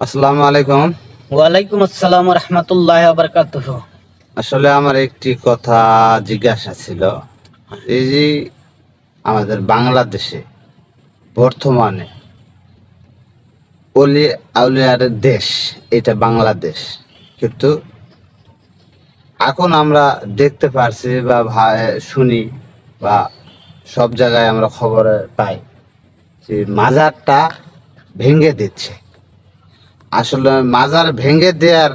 আসসালামু আলাইকুম। ওয়ালাইকুম আসসালাম রহমতুল্লাহ বরকাতুহ। আসলে আমার একটি কথা জিজ্ঞাসা ছিল। এই যে আমাদের বাংলাদেশে বর্তমানে অলি আউলিয়ার দেশ এটা বাংলাদেশ। কিন্তু এখন আমরা দেখতে পারছি বা ভা- শুনি বা সব জায়গায় আমরা খবরে পাই যে মাজারটা ভেঙে দিচ্ছে। আসলে মাজার ভেঙে দেওয়ার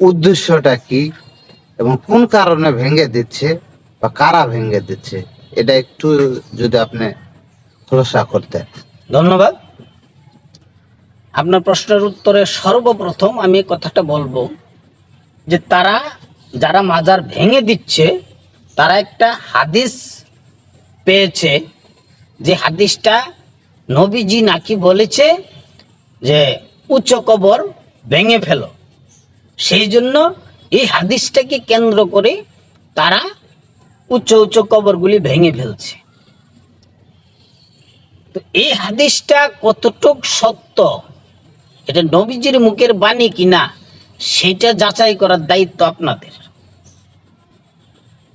উদ্দেশ্যটা কি এবং কোন কারণে ভেঙে দিচ্ছে বা কারা ভেঙে দিচ্ছে, এটা একটু যদি আপনি খোলসা করতেন ধন্যবাদ। আপনার প্রশ্নের উত্তরে সর্বপ্রথম আমি কথাটা বলব যে তারা, যারা মাজার ভেঙে দিচ্ছে, তারা একটা হাদিস পেয়েছে যে হাদিসটা নবীজি নাকি বলেছে যে উচ্চ কবর ভেঙে ফেলো। সেই জন্য এই হাদিসটাকে কেন্দ্র করে তারা উচ্চ উচ্চ কবরগুলি ভেঙে ফেলছে। তো এই হাদিসটা কতটুক সত্য? এটা নবীজির মুখের বাণী কিনা সেটা যাচাই করার দায়িত্ব আপনাদের।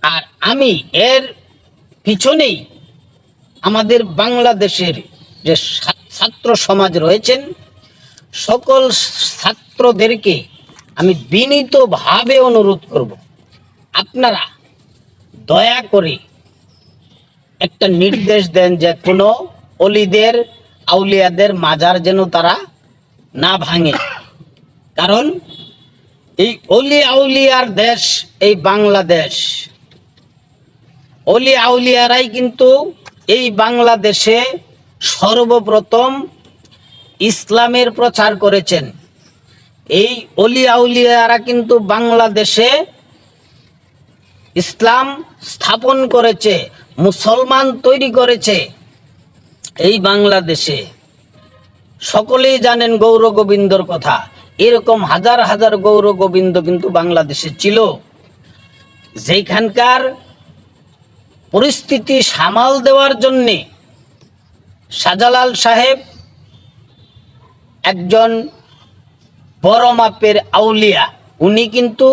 আর আমি এর পিছনেই আমাদের বাংলাদেশের যে ছাত্র সমাজ রয়েছেন সকল ছাত্রদেরকে আমি বিনীতভাবে অনুরোধ করব, আপনারা দয়া করে একটা নির্দেশ দেন যে কোনো অলিদের, আউলিয়াদের মাজার যেন তারা না ভাঙে। কারণ এই অলি আউলিয়ার দেশ, এই বাংলাদেশ, অলি আউলিয়ারাই কিন্তু এই বাংলাদেশে সর্বপ্রথম ইসলামের প্রচার করেছেন। এই অলি আউলিয়ারা কিন্তু বাংলাদেশে ইসলাম স্থাপন করেছে, মুসলমান তৈরি করেছে এই বাংলাদেশে। সকলেই জানেন গৌর গোবিন্দর কথা। এরকম হাজার হাজার গৌর গোবিন্দ কিন্তু বাংলাদেশে ছিল। যেখানকার পরিস্থিতি সামাল দেওয়ার জন্যে শাহজালাল সাহেব একজন বড় মাপের আউলিয়া, উনি কিন্তু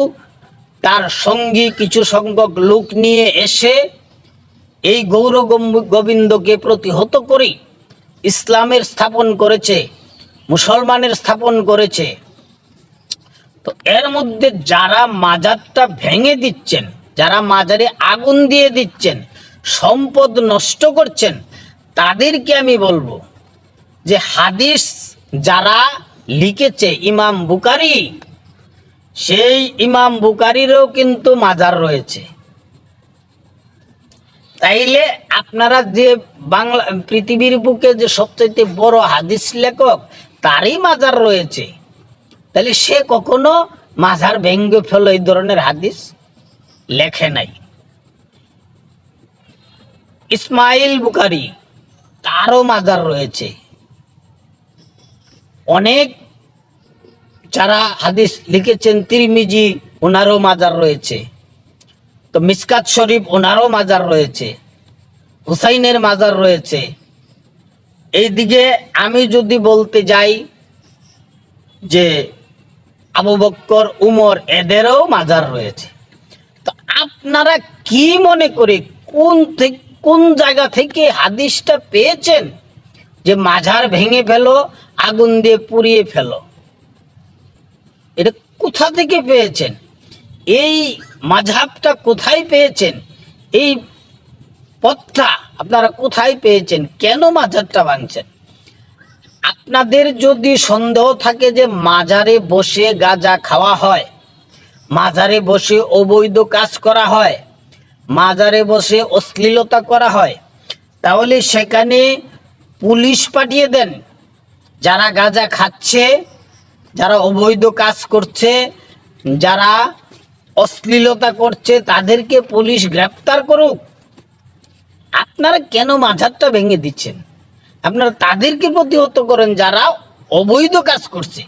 তার সঙ্গী কিছু সংখ্যক লোক নিয়ে এসে এই গৌর গোবিন্দকে প্রতিহত করে ইসলামের স্থাপন করেছে, মুসলমানের স্থাপন করেছে। তো এর মধ্যে যারা মাজারটা ভেঙে দিচ্ছেন, যারা মাজারে আগুন দিয়ে দিচ্ছেন, সম্পদ নষ্ট করছেন, তাদেরকে আমি বলব যে হাদিস যারা লিখেছে ইমাম বুকারি সেই ইমাম বুকারিরও কিন্তু মাজার রয়েছে। তাইলে আপনারা যে বাংলা পৃথিবীর বুকে যে সবচাইতে বড় হাদিস লেখক, তারই মাজার রয়েছে। তাহলে সে কখনো মাজার ভেঙ্গে ফেল এই ধরনের হাদিস? লেখে নাই। ইসমাইল বুকারি তারও মাজার রয়েছে। অনেক যারা হাদিস লিখেছেন, তিরমিজি ওনারও মাজার রয়েছে। তো মিসকাত শরীফ ওনারও মাজার রয়েছে। হুসাইনের মাজার রয়েছে। এইদিকে আমি যদি বলতে যাই যে আবু বক্কর, উমর এদেরও মাজার রয়েছে। তো আপনারা কি মনে করে কোন থেকে, কোন জায়গা থেকে হাদিসটা পেয়েছেন যে মাজার ভেঙে ফেলো আগুন দিয়ে পুড়িয়ে ফেলো। এটা কোথা থেকে পেয়েছেন? এই মাঝহাবটা কোথায় পেয়েছেন? এই পথটা আপনারা কোথায় পেয়েছেন? কেন মাজারটা ভাঙছেন আপনাদের যদি সন্দেহ থাকে যে মাজারে বসে গাঁজা খাওয়া হয় মাজারে বসে অবৈধ কাজ করা হয় মাজারে বসে অশ্লীলতা করা হয়, তাহলে সেখানে পুলিশ পাঠিয়ে দেন। যারা গাঁজা খাচ্ছে, যারা অবৈধ কাজ করছে, যারা অশ্লীলতা করছে, তাদেরকে পুলিশ গ্রেপ্তার করুক। আপনারা কেন মাঝারটা ভেঙে দিচ্ছেন? আপনারা তাদেরকে প্রতিহত করেন যারা অবৈধ কাজ করছে।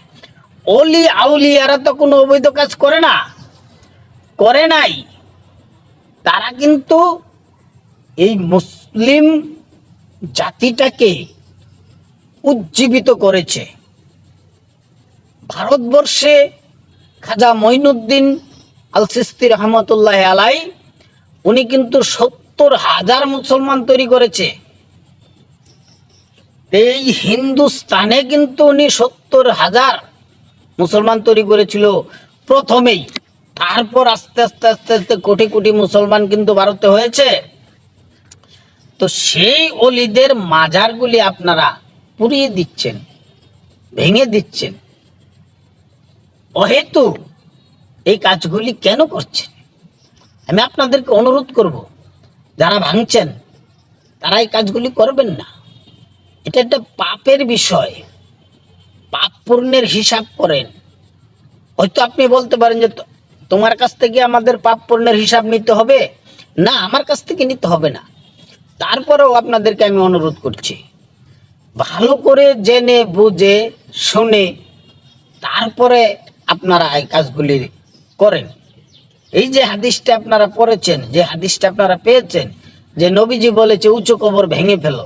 অলি আউলি এরা তো কোনো অবৈধ কাজ করে না। করে নাই। তারা কিন্তু এই মুসলিম জাতিটাকে উজ্জীবিত করেছে। ভারতবর্ষে খাজা মঈনুদ্দিন আল সিস্তি রহমতুল্লাহ আলাই, উনি কিন্তু সত্তর হাজার মুসলমান তৈরি করেছে। এই হিন্দুস্তানে কিন্তু উনি সত্তর হাজার মুসলমান তৈরি করেছিল প্রথমেই। তারপর আস্তে আস্তে আস্তে আস্তে কোটি কোটি মুসলমান কিন্তু ভারতে হয়েছে। তো সেই অলিদের মাজারগুলি আপনারা পুড়িয়ে দিচ্ছেন, ভেঙে দিচ্ছেন। অহেতু এই কাজগুলি কেন করছেন? আমি আপনাদেরকে অনুরোধ করব, যারা ভাঙছেন, তারা এই কাজগুলি করবেন না। এটা একটা পাপের বিষয়, পাপ পূর্ণের হিসাব করেন। হয়তো আপনি বলতে পারেন যে, তোমার কাছ থেকে আমাদের পাপ পূর্ণের হিসাব নিতে হবে? না, আমার কাছ থেকে নিতে হবে না। তারপরেও আপনাদেরকে আমি অনুরোধ করছি ভালো করে জেনে, বুঝে, শুনে তারপরে আপনারা এই কাজগুলি করেন। এই যে হাদিসটা আপনারা পড়েছেন, যে হাদিসটা আপনারা পেয়েছেন, যে নবীজি বলেছে, উঁচু কবর ভেঙে ফেলো।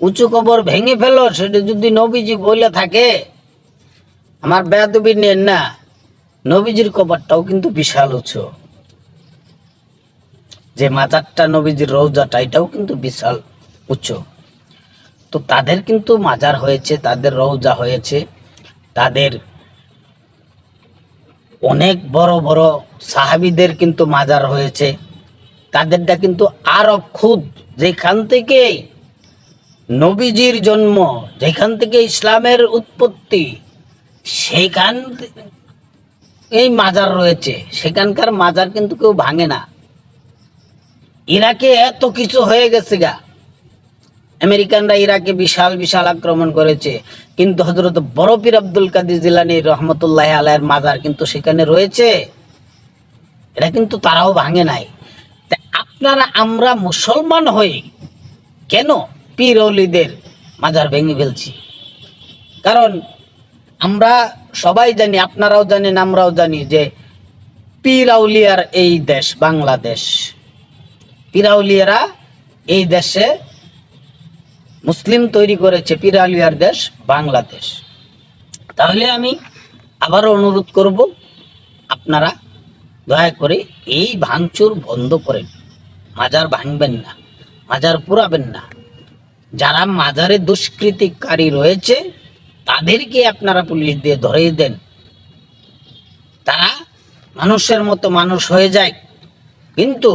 উঁচু কবর ভেঙে ফেলো, সেটা যদি নবীজি বলে থাকে, আমার বেয়াদবি নেন না, নবীজির কবরটাও কিন্তু বিশাল উঁচু। যে মাজারটা নবীজির রৌজাটা এটাও কিন্তু বিশাল উঁচু। তো তাদের কিন্তু মাজার হয়েছে, তাদের রৌজা হয়েছে। তাদের অনেক বড় বড় সাহাবিদের কিন্তু মাজার হয়েছে। তাদেরটা কিন্তু আরব খুদ, যেখান থেকে নবীজির জন্ম, যেখান থেকে ইসলামের উৎপত্তি, সেখান এই মাজার রয়েছে। সেখানকার মাজার কিন্তু কেউ ভাঙে না। ইরাকে এত কিছু হয়ে গেছে গা। আমেরিকানরা ইরাকে বিশাল বিশাল আক্রমণ করেছে। কিন্তু হজরত বরফির আব্দুল কাদের জিলানি রহমতুল্লাহ আলাইয়ের মাজার কিন্তু সেখানে রয়েছে। এটা কিন্তু তারাও ভাঙে নাই। আপনারা, আমরা মুসলমান হয়ে কেন পীর অলিদের মাজার ভেঙে ফেলছি? কারণ আমরা সবাই জানি, আপনারাও জানেন, আমরাও জানি যে পীর আউলিয়ার এই দেশ বাংলাদেশ। পীর আউলিয়ারা এই দেশে মুসলিম তৈরি করেছে পীর আউলিয়ার দেশ বাংলাদেশ। তাহলে আমি আবারও অনুরোধ করব, আপনারা দয়া করে এই ভাঙচুর বন্ধ করেন। মাজার ভাঙবেন না, মাজার পুরাবেন না। যারা মাজারে দুষ্কৃতিকারী রয়েছে, তাদেরকে আপনারা পুলিশ দিয়ে ধরে দেন। তারা মানুষের মতো মানুষ হয়ে যায়, কিন্তু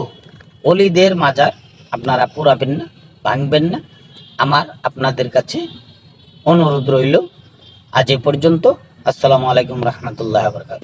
অলিদের মাজার আপনারা পুরাবেন না, ভাঙবেন না। আমার আপনাদের কাছে অনুরোধ রইল আজ এ পর্যন্ত। আসসালামু আলাইকুম রহমতুল্লাহ বরকাত